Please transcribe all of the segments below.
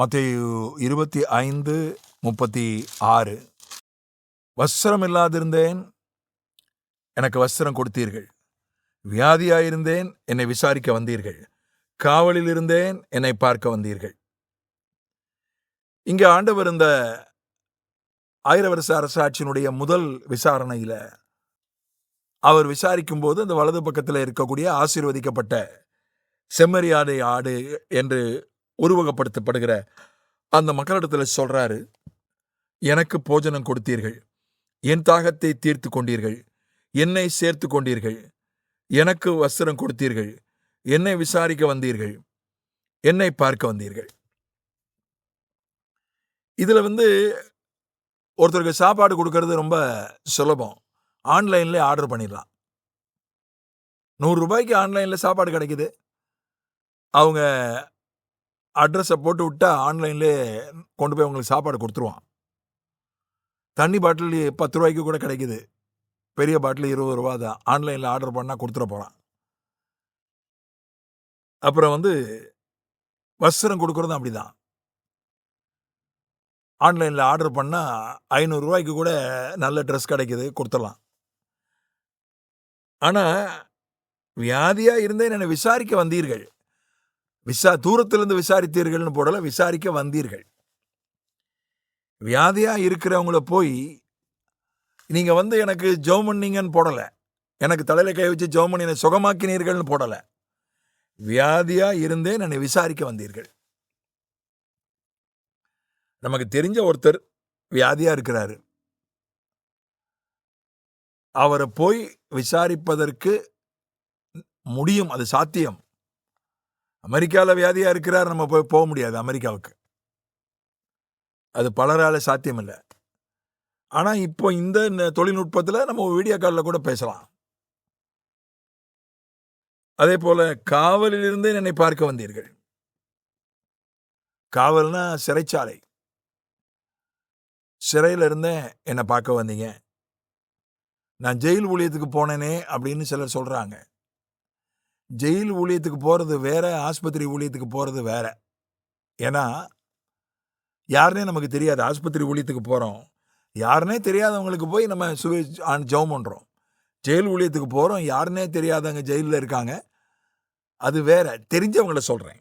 மத்தேயு இருபத்தி ஐந்து முப்பத்தி ஆறு. வஸ்திரம் இல்லாதிருந்தேன் எனக்கு வஸ்திரம் கொடுத்தீர்கள். வியாதியாயிருந்தேன் என்னை விசாரிக்க வந்தீர்கள். காவலில் இருந்தேன் என்னை பார்க்க வந்தீர்கள். இங்கே ஆண்டவர் இந்த ஆயிர வருஷ அரசாட்சியினுடைய முதல் விசாரணையில் அவர் விசாரிக்கும் போது அந்த வலது பக்கத்தில் இருக்கக்கூடிய ஆசீர்வதிக்கப்பட்ட செம்மறியாடை ஆடு என்று உருவகப்படுத்தப்படுகிற அந்த மக்களிடத்தில் சொல்றாரு எனக்கு போஜனம் கொடுத்தீர்கள். என் தாகத்தை தீர்த்து கொண்டீர்கள். என்னை சேர்த்து கொண்டீர்கள். எனக்கு வஸ்திரம் கொடுத்தீர்கள். என்னை விசாரிக்க வந்தீர்கள். என்னை பார்க்க வந்தீர்கள். இதில் வந்து ஒருத்தருக்கு சாப்பாடு கொடுக்கறது ரொம்ப சுலபம். ஆன்லைன்லேயே ஆர்டர் பண்ணிடலாம். நூறு ரூபாய்க்கு ஆன்லைனில் சாப்பாடு கிடைக்குது. அவங்க அட்ரஸை போட்டு விட்டா ஆன்லைன்லே கொண்டு போய் உங்களுக்கு சாப்பாடு கொடுத்துருவான். தண்ணி பாட்டில் பத்து ரூபாய்க்கு கூட கிடைக்குது. பெரிய பாட்டில் இருபது ரூபா தான். ஆன்லைனில் ஆர்டர் பண்ணால் கொடுத்துட போகிறான் அப்புறம் வந்து வஸ்திரம் கொடுக்குறதும் அப்படிதான். ஆன்லைனில் ஆர்டர் பண்ணால் ஐநூறுரூவாய்க்கு கூட நல்ல ட்ரெஸ் கிடைக்குது கொடுத்துடலாம். ஆனால் வியாதியாக இருந்தே என்னை விசாரிக்க வந்தீர்கள். விசா தூரத்திலிருந்து விசாரித்தீர்கள்னு போடல விசாரிக்க வந்தீர்கள். வியாதியாக இருக்கிறவங்கள போய் நீங்கள் வந்து எனக்கு ஜோமன்னிங்கன்னு பண்ணீங்கன்னு எனக்கு தலையில் கை வச்சு ஜெபம் பண்ணி என்னை சுகமாக்கினீர்கள்னு போடலை. வியாதியாக இருந்தே என்னை விசாரிக்க வந்தீர்கள். நமக்கு தெரிஞ்ச ஒருத்தர் வியாதியாக இருக்கிறாரு. அவரை போய் விசாரிப்பதற்கு முடியும் அது சாத்தியம். அமெரிக்காவில் வியாதியாக இருக்கிறார் நம்ம போய் போக முடியாது அமெரிக்காவுக்கு. அது பலரால் சாத்தியமில்லை. ஆனால் இப்போ இந்த தொழில்நுட்பத்தில் நம்ம வீடியோ காலில் கூட பேசலாம். அதே போல் காவலில் இருந்தே என்னை பார்க்க வந்தீர்கள். காவல்னா சிறைச்சாலை. சிறையில் இருந்தேன் என்னை பார்க்க வந்தீங்க. நான் ஜெயில் ஊழியத்துக்கு போனேனே அப்படின்னு சிலர் சொல்கிறாங்க ஜெயில் ஊழியத்துக்கு போகிறது வேற ஆஸ்பத்திரி ஊழியத்துக்கு போகிறது வேற. ஏன்னா யாருனே நமக்கு தெரியாது. ஆஸ்பத்திரி ஊழியத்துக்கு போகிறோம் யாருனே தெரியாதவங்களுக்கு போய் நம்ம சுவை ஜெபம் பண்ணுறோம் ஜெயில் ஊழியத்துக்கு போகிறோம் யாருனே தெரியாதவங்க ஜெயிலில் இருக்காங்க. அது வேற. தெரிஞ்சவங்கள சொல்கிறேன்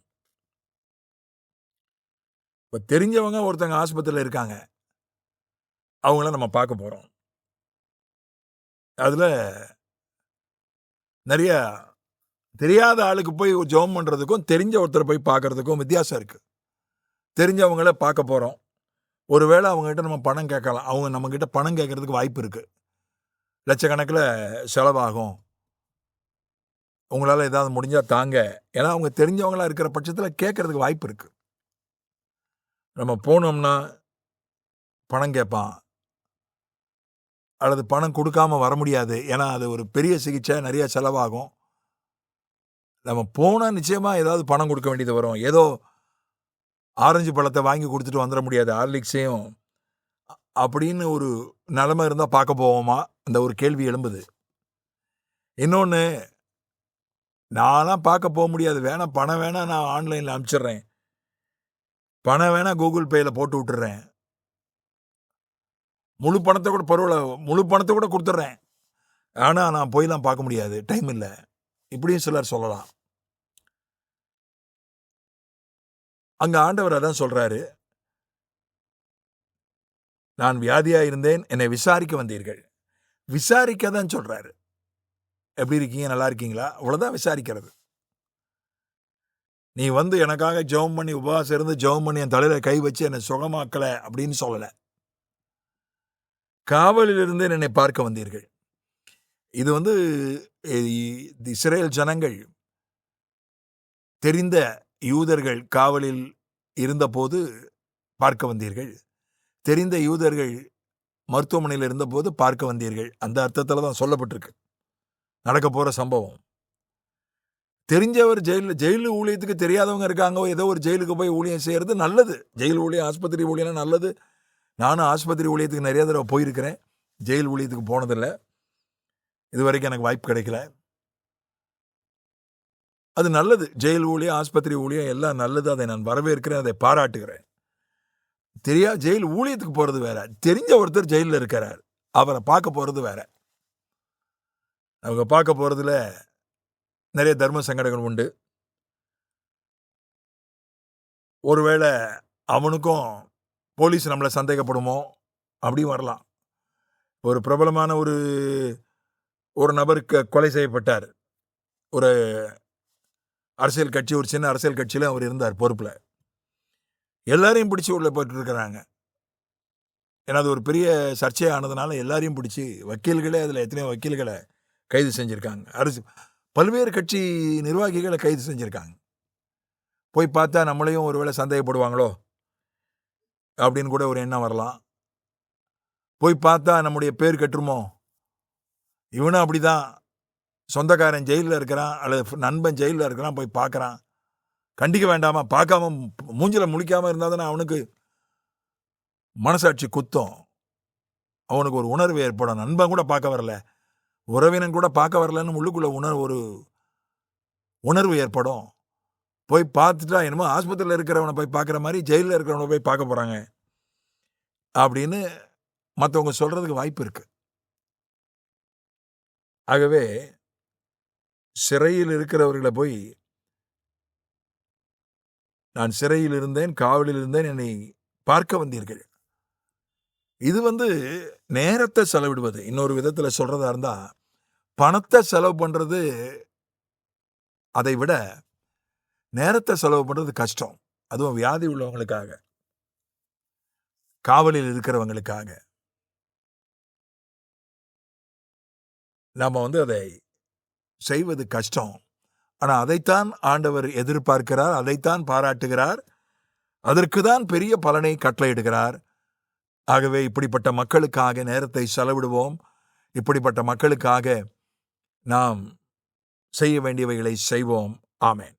இப்போ தெரிஞ்சவங்க ஒருத்தங்க ஆஸ்பத்திரியில் இருக்காங்க. அவங்கள நம்ம பார்க்க போகிறோம் அதில் நிறைய தெரியாத ஆளுக்கு போய் ஜெபம் பண்ணுறதுக்கும் தெரிஞ்ச ஒருத்தரை போய் பார்க்கறதுக்கும் வித்தியாசம் இருக்குது தெரிஞ்சவங்கள பார்க்க போகிறோம் ஒருவேளை அவங்ககிட்ட நம்ம பணம் கேட்கலாம். அவங்க நம்மக்கிட்ட பணம் கேட்கறதுக்கு வாய்ப்பு இருக்குது லட்சக்கணக்கில் செலவாகும். உங்களால் ஏதாவது முடிஞ்சால் தாங்க. ஏன்னா அவங்க தெரிஞ்சவங்களா இருக்கிற பட்சத்தில் கேட்கறதுக்கு வாய்ப்பு இருக்குது நம்ம போனோம்னா பணம் கேட்பான். அல்லது பணம் கொடுக்காம வர முடியாது. ஏன்னா அது ஒரு பெரிய சிகிச்சை நிறைய செலவாகும். நம்ம போனால் நிச்சயமாக ஏதாவது பணம் கொடுக்க வேண்டியது வரும். ஏதோ ஆரஞ்சு பழத்தை வாங்கி கொடுத்துட்டு வந்துட முடியாது. ஹார்லிக்ஸையும் அப்படின்னு ஒரு நிலமை இருந்தால் பார்க்க போவோமா? அந்த ஒரு கேள்வி எழும்புது. இன்னொன்று நான்லாம் பார்க்க போக முடியாது. வேணாம் பணம் வேணால் நான் ஆன்லைனில் அனுப்பிச்சிடுறேன் பணம் வேணால் கூகுள் பேயில் போட்டு விட்டுறேன் முழு பணத்தை கூட பரவாயில்ல. முழு பணத்தை கூட கொடுத்துட்றேன் ஆனால் நான் போயெல்லாம் பார்க்க முடியாது. டைம் இல்லை. இப்படியும் சிலர் சொல்லலாம். அங்க ஆண்டவர் அதான் சொல்றாரு. நான் வியாதியா இருந்தேன் என்னை விசாரிக்க வந்தீர்கள். விசாரிக்க தான் சொல்றாரு. எப்படி இருக்கீங்க? நல்லா இருக்கீங்களா? அவ்வளவுதான் விசாரிக்கிறது. நீ வந்து எனக்காக ஜெபம் பண்ணி உபவாசம் இருந்து ஜெபம் பண்ணி என் தலையில கை வச்சு என்னை சுகமாக்கல அப்படின்னு சொல்லல. காவலில் இருந்து என்னை பார்க்க வந்தீர்கள். இது வந்து இஸ்ரேல் ஜனங்கள் தெரிந்த யூதர்கள் காவலில் இருந்தபோது பார்க்க வந்தீர்கள். தெரிந்த யூதர்கள் மருத்துவமனையில் இருந்தபோது பார்க்க வந்தீர்கள். அந்த அர்த்தத்தில் தான் சொல்லப்பட்டிருக்கு. நடக்க போகிற சம்பவம். தெரிஞ்சவர் ஜெயிலில் ஜெயில் ஊழியத்துக்கு தெரியாதவங்க இருக்காங்க. ஏதோ ஒரு ஜெயிலுக்கு போய் ஊழியம் செய்கிறது நல்லது. ஜெயில் ஊழியம் ஆஸ்பத்திரி ஊழியம்னா நல்லது. நானும் ஆஸ்பத்திரி ஊழியத்துக்கு நிறைய தடவை போயிருக்கிறேன். ஜெயில் ஊழியத்துக்கு போனதில்லை. இது வரைக்கும் எனக்கு வாய்ப்பு கிடைக்கல. அது நல்லது. ஜெயில் ஊழியம் ஆஸ்பத்திரி ஊழியம் எல்லாம் நல்லது. அதை நான் வரவேற்கிறேன். அதை பாராட்டுகிறேன். தெரியா ஜெயில் ஊழியத்துக்கு போகிறது வேற. தெரிஞ்ச ஒருத்தர் ஜெயிலில் இருக்கிறார். அவரை பார்க்க போகிறது வேற. அவங்க பார்க்க போறதுல நிறைய தர்ம சங்கடங்கள் உண்டு. ஒருவேளை அவனுக்கும் போலீஸ் நம்மளை சந்தேகப்படுமோ? அப்படியும் வரலாம். ஒரு பிரபலமான ஒரு ஒரு நபருக்கு கொலை செய்யப்பட்டார். ஒரு அரசியல் கட்சி ஒரு சின்ன அரசியல் கட்சியில் அவர் இருந்தார் பொறுப்பில். எல்லாரையும் பிடிச்சி உள்ள போட்டுருக்கிறாங்க ஏன்னா அது ஒரு பெரிய சர்ச்சையானதுனால எல்லாரையும் பிடிச்சி வக்கீல்களே அதில் எத்தனையோ வக்கீல்களை கைது செஞ்சுருக்காங்க. அரசு பல்வேறு கட்சி நிர்வாகிகளை கைது செஞ்சுருக்காங்க. போய் பார்த்தா நம்மளையும் ஒருவேளை சந்தேகப்படுவாங்களோ? அப்படின்னு கூட ஒரு எண்ணம் வரலாம். போய் பார்த்தா நம்முடைய பேர் கட்டுருமோ? இவனும் அப்படிதான். சொந்தக்காரன் ஜெயிலில் இருக்கிறான் அல்லது நண்பன் ஜெயிலில் இருக்கிறான் போய் பார்க்கறான் கண்டிக்க வேண்டாமா? பார்க்காம மூஞ்சில் முழிக்காமல் இருந்தால் தானே அவனுக்கு மனசாட்சி குத்தம். அவனுக்கு ஒரு உணர்வு ஏற்படும். நண்பன் கூட பார்க்க வரல. உறவினன் கூட பார்க்க வரலன்னு உள்ளுக்குள்ள உணர்வு ஒரு உணர்வு ஏற்படும். போய் பார்த்துட்டா என்னமோ ஆஸ்பத்திரியில் இருக்கிறவனை போய் பார்க்குற மாதிரி ஜெயிலில் இருக்கிறவனை போய் பார்க்க போகிறாங்க அப்படின்னு மற்றவங்க சொல்கிறதுக்கு வாய்ப்பு இருக்குது ஆகவே சிறையில் இருக்கிறவர்களை போய் நான் சிறையில் இருந்தேன் காவலில் இருந்தேன் என்னை பார்க்க வந்தீர்கள். இது வந்து நேரத்தை செலவிடுவது. இன்னொரு விதத்தில் சொல்றதா இருந்தா பணத்தை செலவு பண்றது அதை விட நேரத்தை செலவு பண்றது கஷ்டம். அதுவும் வியாதி உள்ளவங்களுக்காக. காவலில் இருக்கிறவங்களுக்காக. நாம் வந்து அதை செய்வது கஷ்டம். ஆனால் அதைத்தான் ஆண்டவர் எதிர்பார்க்கிறார் அதைத்தான் பாராட்டுகிறார் அதற்கு தான் பெரிய பலனை கட்டளையிடுகிறார். ஆகவே இப்படிப்பட்ட மக்களுக்காக நேரத்தை செலவிடுவோம். இப்படிப்பட்ட மக்களுக்காக நாம் செய்ய வேண்டியவைகளை செய்வோம். ஆமேன்.